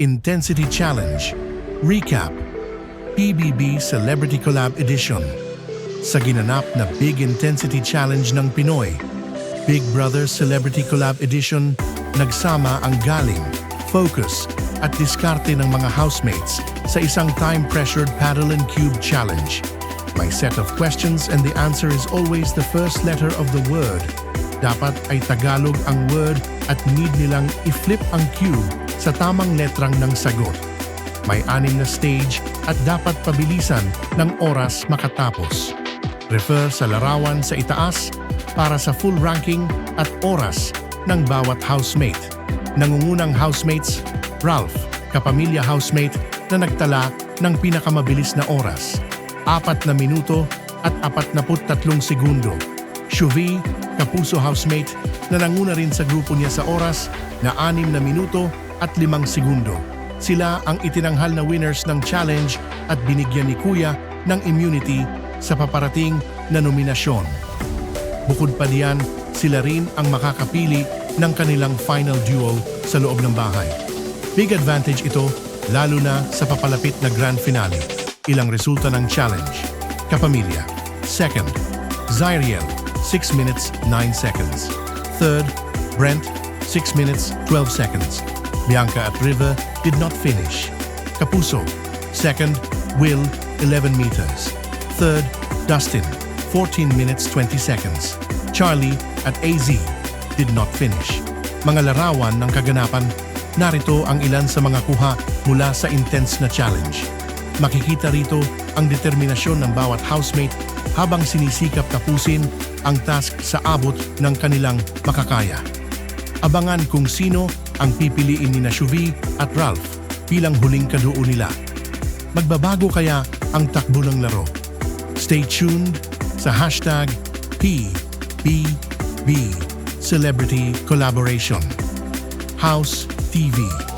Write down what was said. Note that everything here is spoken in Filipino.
Intensity Challenge, Recap, PBB Celebrity Collab Edition. Sa ginanap na Big Intensity Challenge ng Pinoy, Big Brother Celebrity Collab Edition, nagsama ang galing, focus, at diskarte ng mga housemates sa isang time-pressured paddle and cube challenge. May set of questions and the answer is always the first letter of the word. Dapat ay Tagalog ang word at need nilang i-flip ang cube sa tamang letrang ng sagot. May anim na stage at dapat pabilisan ng oras makatapos. Refer sa larawan sa itaas para sa full ranking at oras ng bawat housemate. Nangungunang housemates, Ralph, kapamilya housemate na nagtala ng pinakamabilis na oras. Apat na minuto at apat na tatlong segundo. Shuvi, kapuso housemate na nanguna rin sa grupo niya sa oras na anim na minuto segundo. Sila ang itinanghal na winners ng challenge at binigyan ni Kuya ng immunity sa paparating na nominasyon. Bukod pa diyan, sila rin ang makakapili ng kanilang final duo sa loob ng bahay. Big advantage ito lalo na sa papalapit na grand finale. Ilang resulta ng challenge. Kapamilya. Second, Zyriel, 6 minutes 9 seconds. Third, Brent, 6 minutes 12 seconds. Bianca at River did not finish. Kapuso. Second, Will, 11 meters. Third, Dustin, 14 minutes 20 seconds. Charlie at AZ did not finish. Mga larawan ng kaganapan, narito ang ilan sa mga kuha mula sa intense na challenge. Makikita rito ang determinasyon ng bawat housemate habang sinisikap tapusin ang task sa abot ng kanilang makakaya. Abangan kung sino ang pipiliin ni Shuvi at Ralph bilang huling kaduo nila. Magbabago kaya ang takbo ng laro? Stay tuned sa hashtag PBB Celebrity Collaboration. House TV.